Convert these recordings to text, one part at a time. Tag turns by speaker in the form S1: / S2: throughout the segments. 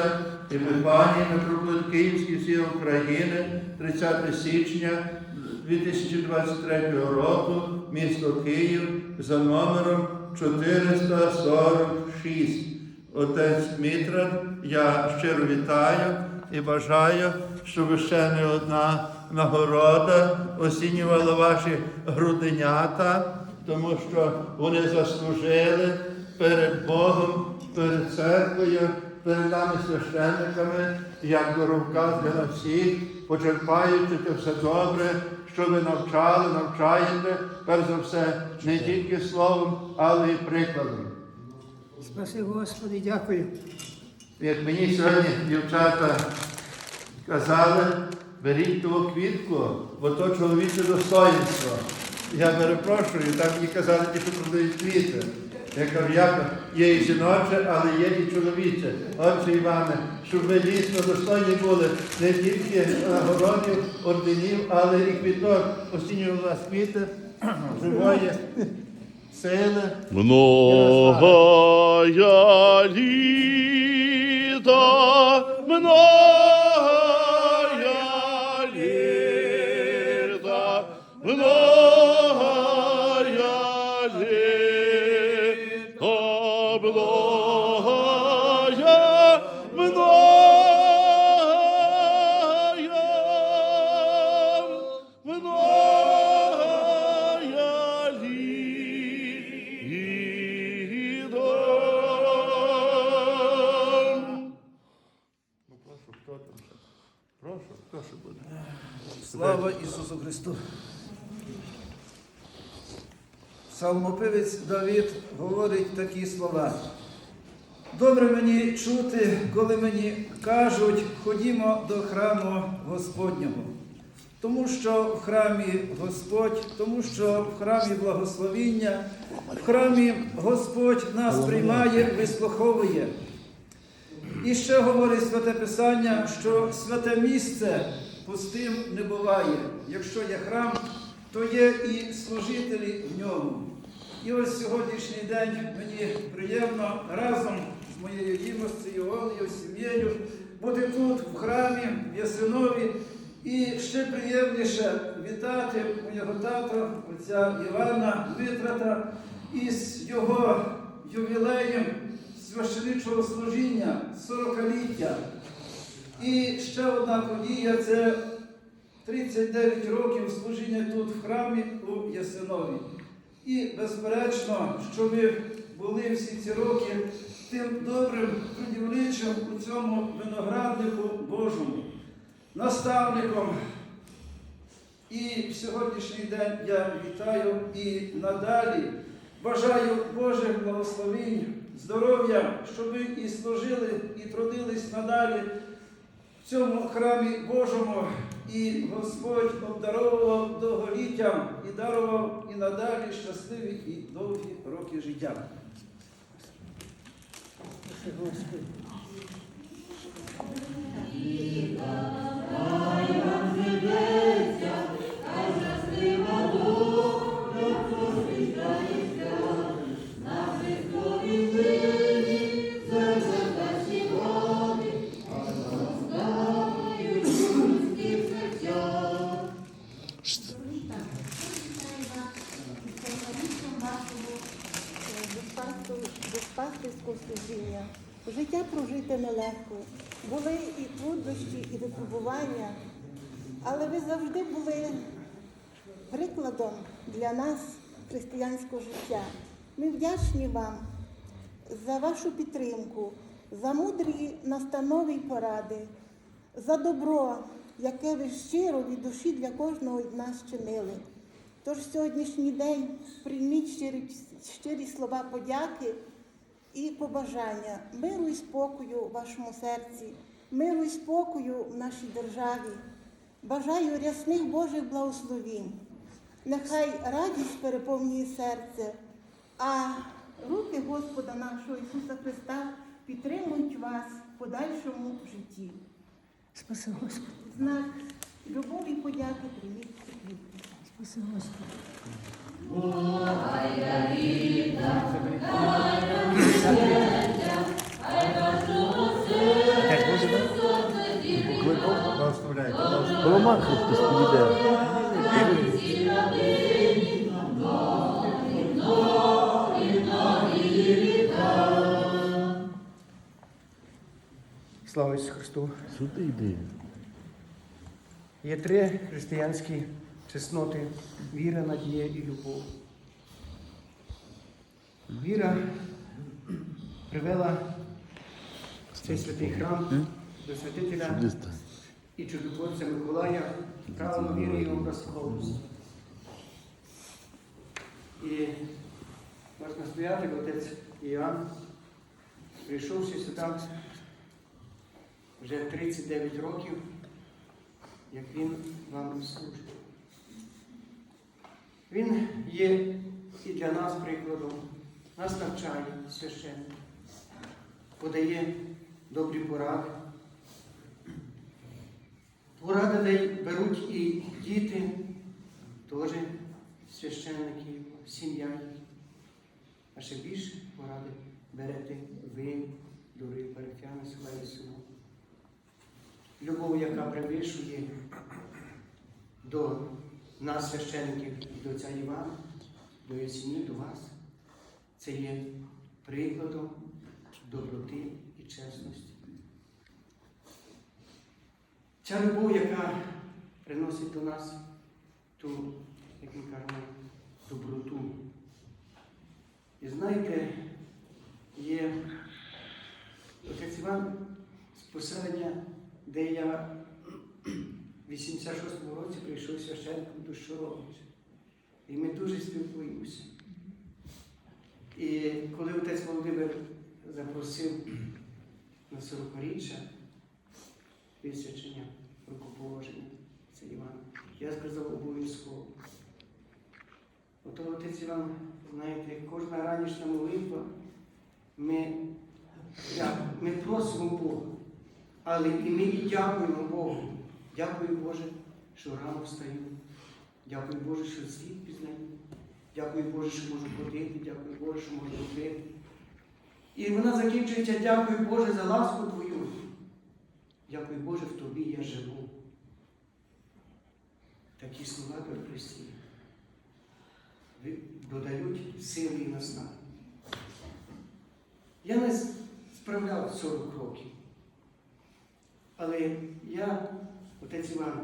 S1: Єпископата Епифанії митрополит Київський всієї України 30 січня 2023 року, місто Київ за номером 446. Отець Мітрат, я щиро вітаю і бажаю, щоб ще не одна нагорода оцінювала ваші груденята, тому що вони заслужили перед Богом, перед церквою, перед нами священниками, як дороговказ для нас всіх, почерпаючи те все добре, що ви навчали, навчаєте, перш за все, не тільки словом, але й прикладом.
S2: Спаси Господи, дякую.
S1: Як мені сьогодні дівчата казали, беріть ту квітку, бо то чоловіче достоїнство. Я перепрошую, там мені казали, ті, що продають квіти. Я кажу, як є і жіноче, але є і чоловіче. Отче Іване, щоб ви дійсно достойні були не тільки нагородів, орденів, але і квіток. Оцінюю вас квіти, живої сили.
S3: Многая літа, многая
S4: Ісусу Христу! Псалмопивець Давид говорить такі слова. Добре мені чути, коли мені кажуть, ходімо до храму Господнього. Тому що в храмі Господь, тому що в храмі благословіння, в храмі Господь нас приймає, вислуховує. І ще говорить Святе Писання, що святе місце пустим не буває. Якщо є храм, то є і служителі в ньому. І ось сьогоднішній день мені приємно разом з моєю дімостю, Олею, сім'єю бути тут, в храмі, в Ясинові. І ще приємніше вітати моєго тата, отця Івана Витрата із його ювілеєм священичого служіння 40-ліття. І ще одна подія це 39 років служіння тут в храмі у Ясинові. І безперечно, що ми були всі ці роки тим добрим трудівничим у цьому винограднику Божому, наставником. І в сьогоднішній день я вітаю і надалі бажаю Божих благословінь, здоров'я, щоб ви і служили, і трудились надалі цьому храмі Божому. І Господь обдаровував довголіттям і дарував і надалі щасливі і довгі роки життя.
S2: Господи.
S5: Дуспастирського служіння. Життя прожити нелегко. Були і труднощі, і випробування, але ви завжди були прикладом для нас християнського життя. Ми вдячні вам за вашу підтримку, за мудрі настанови й поради, за добро, яке ви щиро від душі для кожного з нас чинили. Тож сьогоднішній день прийміть щирі, щирі слова подяки і побажання миру і спокою в вашому серці, миру і спокою в нашій державі. Бажаю рясних Божих благословінь. Нехай радість переповнює серце, а руки Господа нашого Ісуса Христа підтримують вас в подальшому житті.
S2: Спаси Господи.
S5: Знак любові і подяки квіти.
S2: Спаси
S6: підійде.
S7: Слава Ісусу Христу!
S6: Сюди йди.
S7: Є три християнські чесноти віра, надія і любов. Віра привела цей святий храм до святителя і чудотворця Миколая правило віри і образ Богослов'я. І наш настоятель, отець Іоанн, прийшовши сюди вже 39 років, як він вам служить. Він є і для нас прикладом, нас навчає священно, подає добрі поради. Поради беруть і діти, теж священники, сім'я їх. А ще більше поради берете ви, дорогі парафіяни села Ісуна. Любов, яка превишує до нас, священників, до отця Івана, до Ясені, до вас, це є прикладом доброти і чесності. Ця любов, яка приносить до нас ту, як ми кажемо, доброту. І знаєте, є отець Іван з поселення, де я в 86-му році прийшов священником до Щоровича. І ми дуже спілкуємося. І коли отець Володимир запросив на 40-річчя висвячення рукоположення, це Іван, я сказав обов'язково. Ото отець Іван, знаєте, кожна ранішня молитва, ми, ми просимо Бога, але і ми і дякуємо Богу. Дякую Боже, що рано встаю. Дякую Боже, що світ пізнаю. Дякую Боже, що можу ходити, дякую Боже, що можу робити. І вона закінчується, дякую Боже за ласку Твою. Дякую Боже, в Тобі я живу. Такі слова Христі додають сили і наснаги. Я не справляв 40 років. Але я, отець Іван,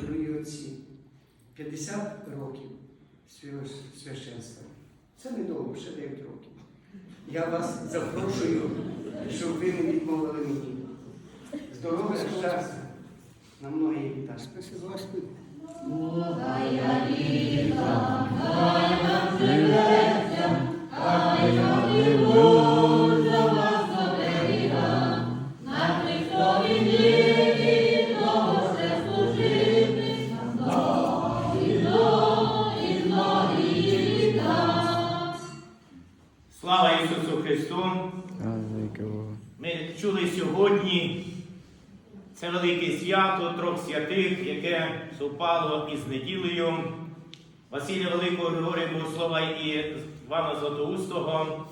S7: дорогі отці, 50 років священства. Це недовго, ще 9 років. Я вас запрошую, щоб ви не відмовили мені. Здоров'я, щастя, на многі літа.
S8: Спаси Господи.
S9: Слава сьогодні це велике свято трьох святих, яке совпало із неділею Василія Великого Григорія Богослова і Івана Златоустого,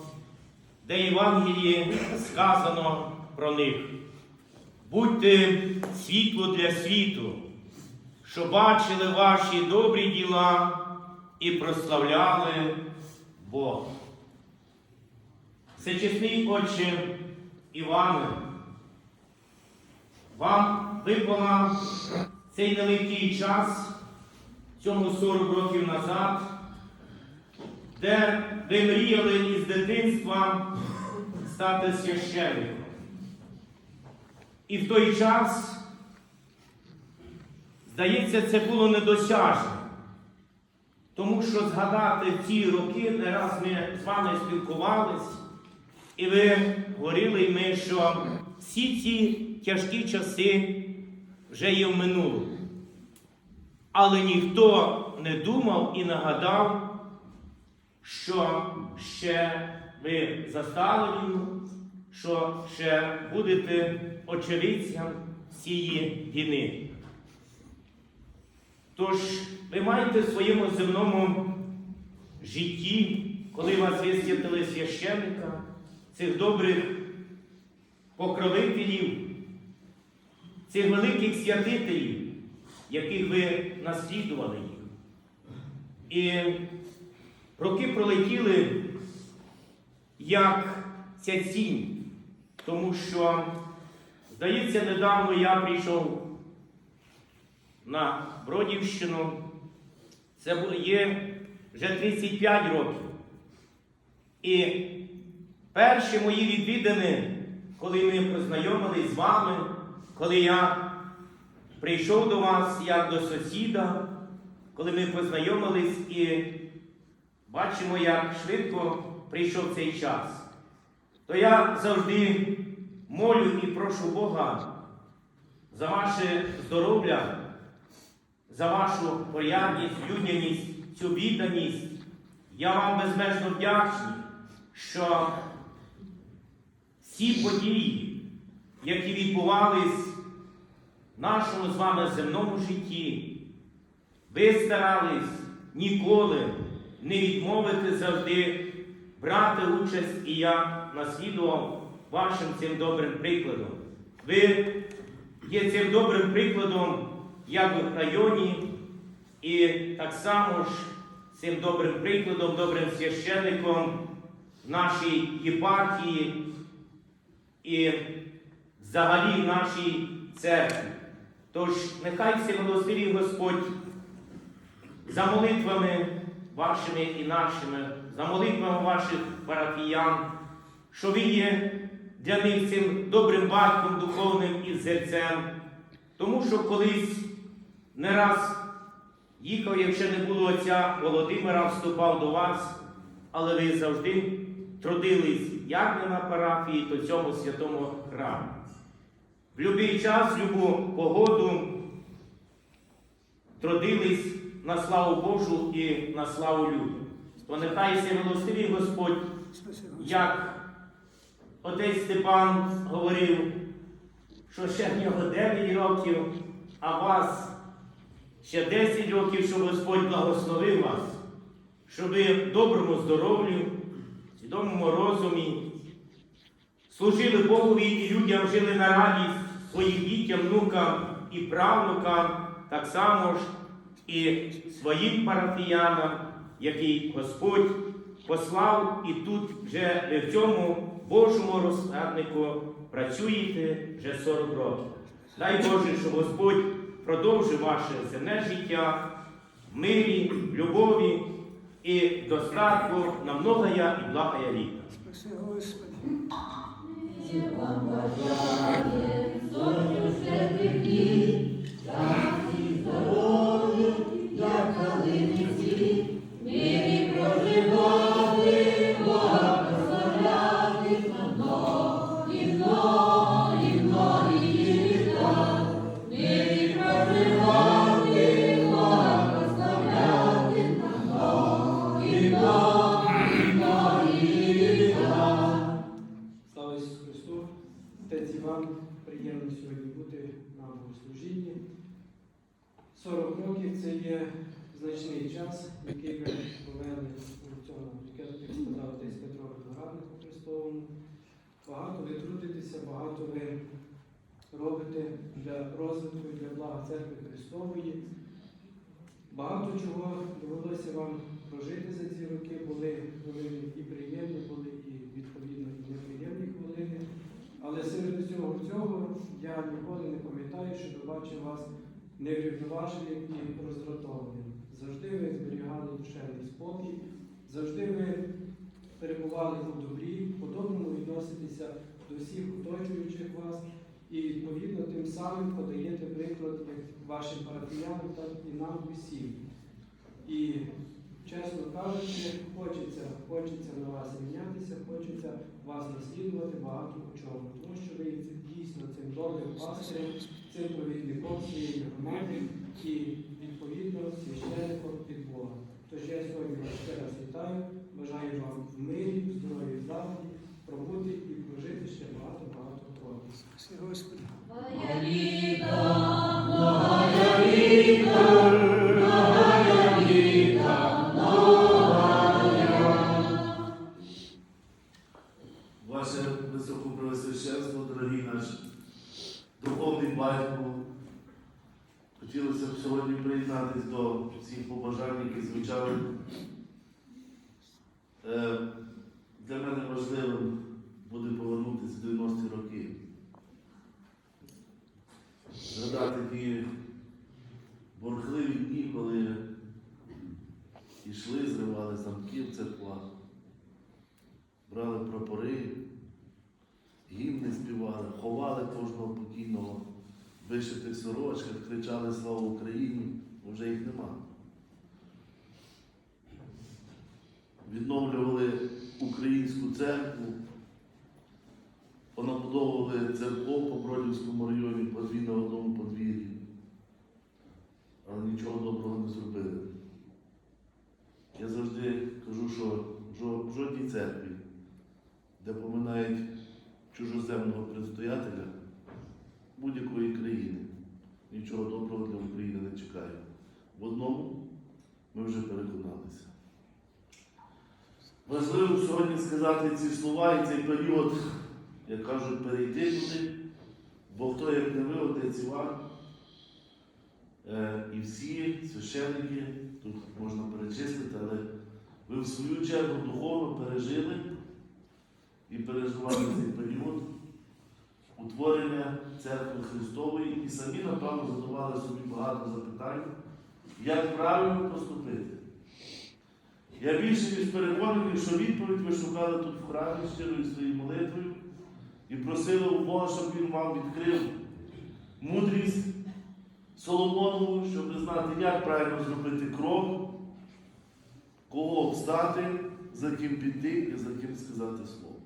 S9: де Євангелії сказано про них. Будьте світло для світу, що бачили ваші добрі діла і прославляли Бога. Всечесний Отче Іване, вам випала цей нелегкий час, цьому 40 років назад, де ви мріяли із дитинства стати священником. І в той час, здається, це було недосяжно. Тому що згадати ті роки, не раз ми з вами спілкувались, і ви говорили ми, що всі ці тяжкі часи вже є в минулому. Але ніхто не думав і нагадав, що ще ви застали війну, що ще будете очевидцям цієї війни. Тож ви маєте в своєму земному житті, коли вас висвятили священника, цих добрих покровителів, цих великих святителів, яких ви наслідували їх. І роки пролетіли як ця цінь, тому що, здається, недавно я прийшов на Бродівщину. Це є вже 35 років. І перші мої відвідини, коли ми познайомились з вами, коли я прийшов до вас як до сусіда, коли ми познайомились і бачимо, як швидко прийшов цей час, то я завжди молю і прошу Бога за ваше здоров'я, за вашу порядність, людяність, цю відданість. Я вам безмежно вдячний, що всі події, які відбувались в нашому з вами земному житті, ви старались ніколи не відмовити завжди брати участь, і я наслідував вашим цим добрим прикладом. Ви є цим добрим прикладом як в районі, і так само ж цим добрим прикладом, добрим священником нашій єпархії і взагалі в нашій церкві. Тож нехай всемилостивий Господь за молитвами вашими і нашими, за молитвами ваших парафіян, що ви є для них цим добрим батьком духовним і зерцем. Тому що колись не раз їхав, якщо не було отця Володимира, вступав до вас, але ви завжди трудились як не на парафії, то цьому святому храмі. В будь-який час, в любу погоду трудились на славу Божу і на славу людям. То нехай се милостивий Господь, як отець Степан говорив, що ще в нього 9 років, а вас ще 10 років, щоб Господь благословив вас, щоб доброму здоров'ю, свідомому розумі, служили Богові і людям жили на радість своїм дітям, внукам і правнукам, так само ж і своїм парафіянам, який Господь послав, і тут вже в цьому Божому розсаднику працюєте вже 40 років. Дай Боже, щоб Господь продовжив ваше земне життя в мирі, любові і достатку на многоя і благая літа.
S3: Спаси Господи.
S10: Слава 40 років це є значний час, який ви провели у цьому, як сказав отець Петро Винограднику Христовому. Багато ви трудитеся, багато ви робите для розвитку і для блага церкви Христової. Багато чого довелося вам прожити за ці роки, були хвилини і приємні, були і відповідно і неприємні хвилини. Але серед усього цього я ніколи не пам'ятаю, що побачив вас неврівноваженим і роздратованим. Завжди ви зберігали душевний спокій, завжди ви перебували у добрі, по-доброму відноситеся до всіх оточуючих вас і відповідно тим самим подаєте приклад як вашим парафіянам, так і нам усім. І, чесно кажучи, хочеться, хочеться на вас рівнятися, хочеться вас наслідувати багато у чому. Тому що ви дійсно цим добрим пастирем, цим провідником цієї громади і відповідно священником під Бога. Тож я сьогодні вас ще раз вітаю, бажаю вам в мирі, здоров'я завжди, пробути і прожити ще багато-багато років.
S3: Господи. Приєднатися до всіх побажань, які звучали. Е, Для мене важливим буде повернутися в 90-ті роки. Згадати ті бурхливі дні, коли йшли, зривали замки в церквах, брали прапори, гімни співали, ховали кожного покійного вишитих сорочках, кричали Слава Україні, вже їх нема. Відновлювали українську церкву, понабудовували церков по Бродівському районі по дві на одному подвір'ї, але нічого доброго не зробили. Я завжди кажу, що в жодній церкві, де поминають чужоземного предстоятеля будь-якої країни, нічого доброго для України не чекає. В одному ми вже переконалися. Важливо сьогодні сказати ці слова і цей період, як кажуть, перейти туди, бо хто як не ви, отець Іван, е, і всі священники, тут можна перечислити, але ви в свою чергу духовно пережили і переживали цей період утворення церкви Христової і самі, напевно, задавали собі багато запитань, як правильно поступити. Я більше ніж переконаний, що відповідь ви шукали тут в храмі щирою своєю молитвою і просили у Бога, щоб він вам відкрив мудрість Соломонову, щоб знати, як правильно зробити крок, кого встати, за ким піти і за ким сказати слово.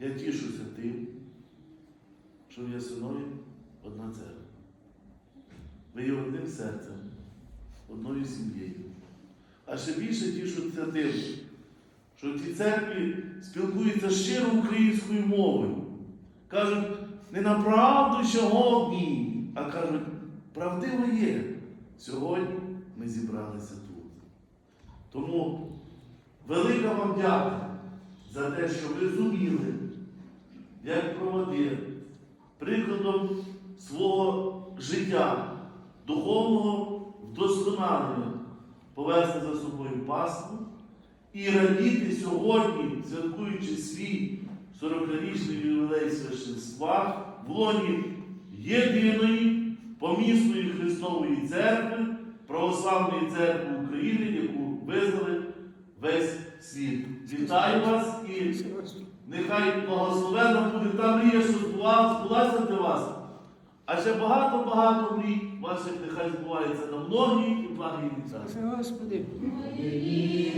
S3: Я тішуся тим, що в Ясинові одна церква. Ви є одним серцем, одною сім'єю. А ще більше тішуся тим, що в цій церкві спілкуються щиро українською мовою. Кажуть, не на правду сьогодні, а кажуть, правдиво є. Сьогодні ми зібралися тут. Тому велика вам дяка за те, що ви зуміли, як проводити прикладом свого життя, духовного вдосконалення, повести за собою Пасху і радіти сьогодні, святкуючи свій 40-річний ювілей священства в лоні єдиної помісної Христової церкви, Православної церкви України, яку визнали весь світ. Вітаю вас і Нехай благословенна буде та мрія, що збулася для вас. А ще багато-багато мрій ваших нехай збувається на многі і благі.
S8: Спаси Господи.
S6: Можеш?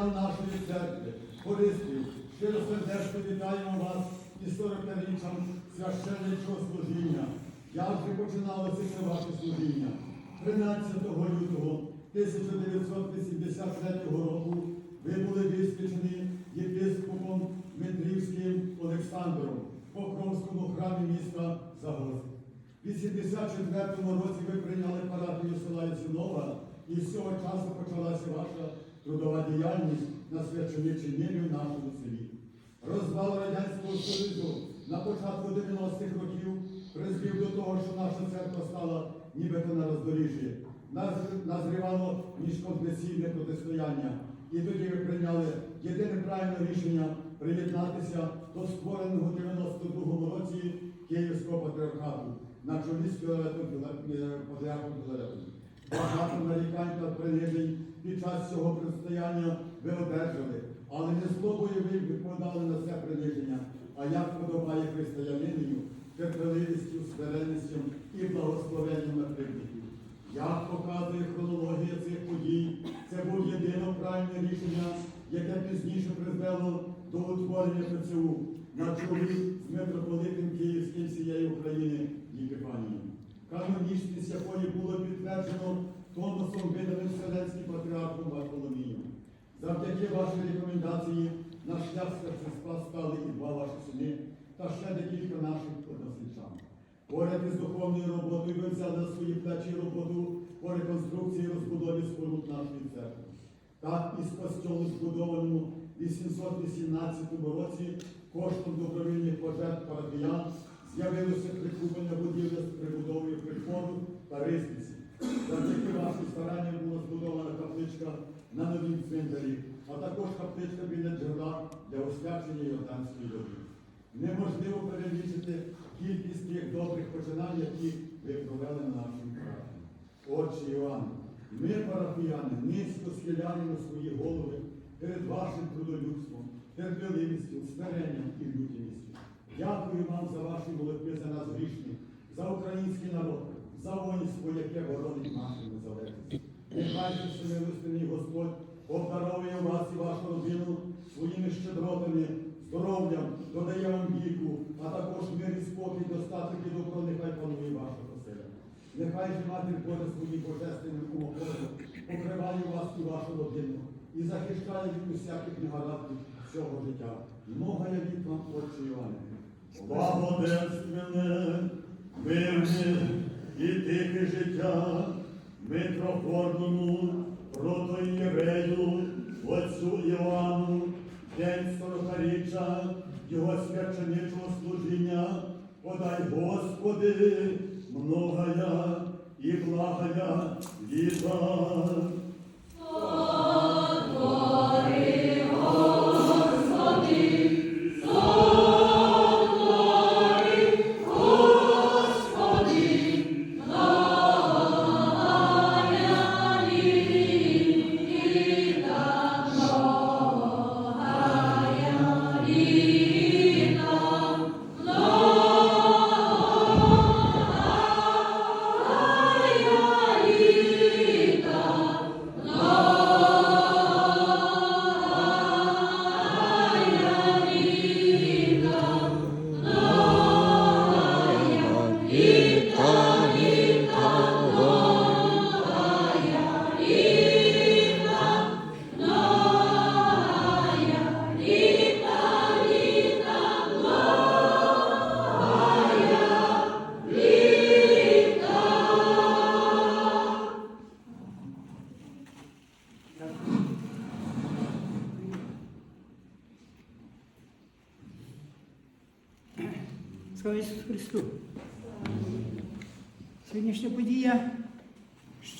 S2: Парафіян нашої церкви, хористів, щиро сердечно вітаємо вас із 40-річчям священничого служіння. Як же починалося це ваше служіння? 13 лютого 1983 року ви були висвячені єпископом Дмитрівським Олександром в Покровському храмі міста Загорськ. У 84-му році ви прийняли парафію села Ясинова, і з цього часу почалася ваша трудова діяльність на священичій ниві в нашому селі. Розвал Радянського Союзу на початку 90-х років призвів до того, що наша церква стала нібито на роздоріжжі. Наз- Назрівало міжконфесійне протистояння. І тоді ви прийняли єдине правильне рішення приєднатися до створеного в 92-му році Київського патріархату на чолі з Філаретом Філе- патріархом Філаретом. Багато нарікань та принижень під час цього протистояння ви одержали, але не злобою ви відповідали на це приниження, а як подобає християниною, терпеливістю, смиренністю і благословенням на кривдників. Як показує хронологія цих подій, це був єдино правильне рішення, яке пізніше призвело до утворення ПЦУ на чолі з митрополитом Київським всієї України Єпіфанієм. Канонічність якої було підтверджено Томасом виданим Вселенським патріархом Варфоломієм. Завдяки вашій рекомендації на шлях Христа стали і два ваші сини та ще декілька наших односельчан. Поряд із духовною роботою ви взяли на свої плечі роботу по реконструкції і розбудові споруд нашої церкви. Так, із костьолу, збудованому в 818 році коштом добровільних пожертв парафіян з'явилося прикуплення будівлі з прибудовою приходу та ризниці. Завдяки вашим старанням була збудована капличка на новім цвинтарі, а також капличка біля джерела для освячення Йорданської води. Неможливо перелічити кількість тих добрих починань, які ви провели на нашому парафії. Отче Іван, ми, парафіяни, низько схиляємо свої голови перед вашим трудолюбством, терпеливістю, смиренням і людяністю. Дякую вам за ваші молитви за нас грішних, за український народ, за воїнство, яке боронить нашу незалежність. Нехай же всемилостивний Господь обдаровує вас і вашу родину своїми щедротами, здоров'ям, додає вам віку, а також мир і спокій, достаток і добро, нехай панує ваша оселя. Нехай же матір Божа своїм божественним охороном покриває вас і вашу родину і захищає від усяких негараздів всього життя. Много я від вам, Отче Іване. Благоденственне, мирне і тихе життя митрофорному протоієрею, отцю Іоанну, день сорокаріччя його священичого служіння, подай Господи, многая і благая літа.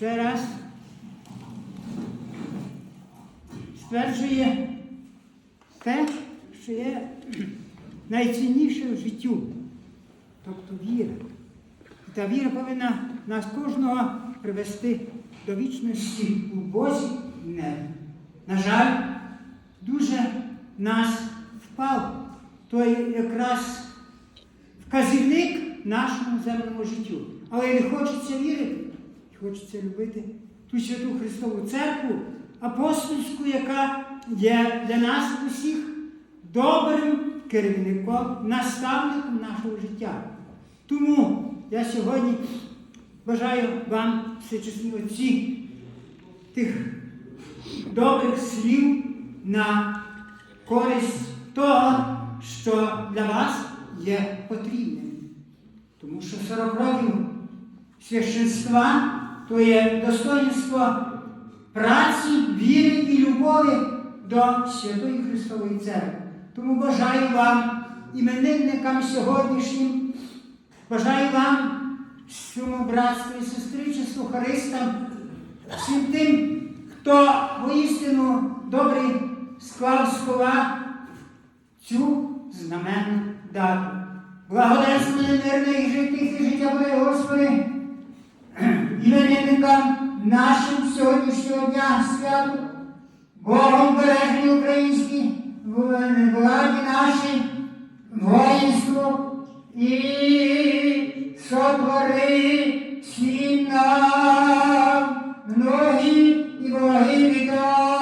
S8: Ще раз стверджує те, що є найцінніше в життю, тобто віра. І та віра повинна нас кожного привести до вічності у Бозі і небі. На жаль, дуже нас впав той якраз вказівник нашому земному життю. Але не хочеться вірити, хочеться любити ту святу Христову церкву, апостольську, яка є для нас усіх добрим керівником, наставником нашого життя. Тому я сьогодні бажаю вам, всечесні отці, тих добрих слів на користь того, що для вас є потрібним. Тому що 40 років священства то є достоинство праці, віри і любові до Святої Христової Церкви. Тому бажаю вам, іменинникам сьогоднішнім, бажаю вам, всьому братству і сестричеству, харистам, всім тим, хто воістину добрий склав слова цю знаменну дату. Благоденственне мирне і житих і життя буде, Господи, іменинникам нашим сьогоднішнього дня святу, Богом бережні українські владі наші воїнство і сотвори всі нам многі і боги відомі.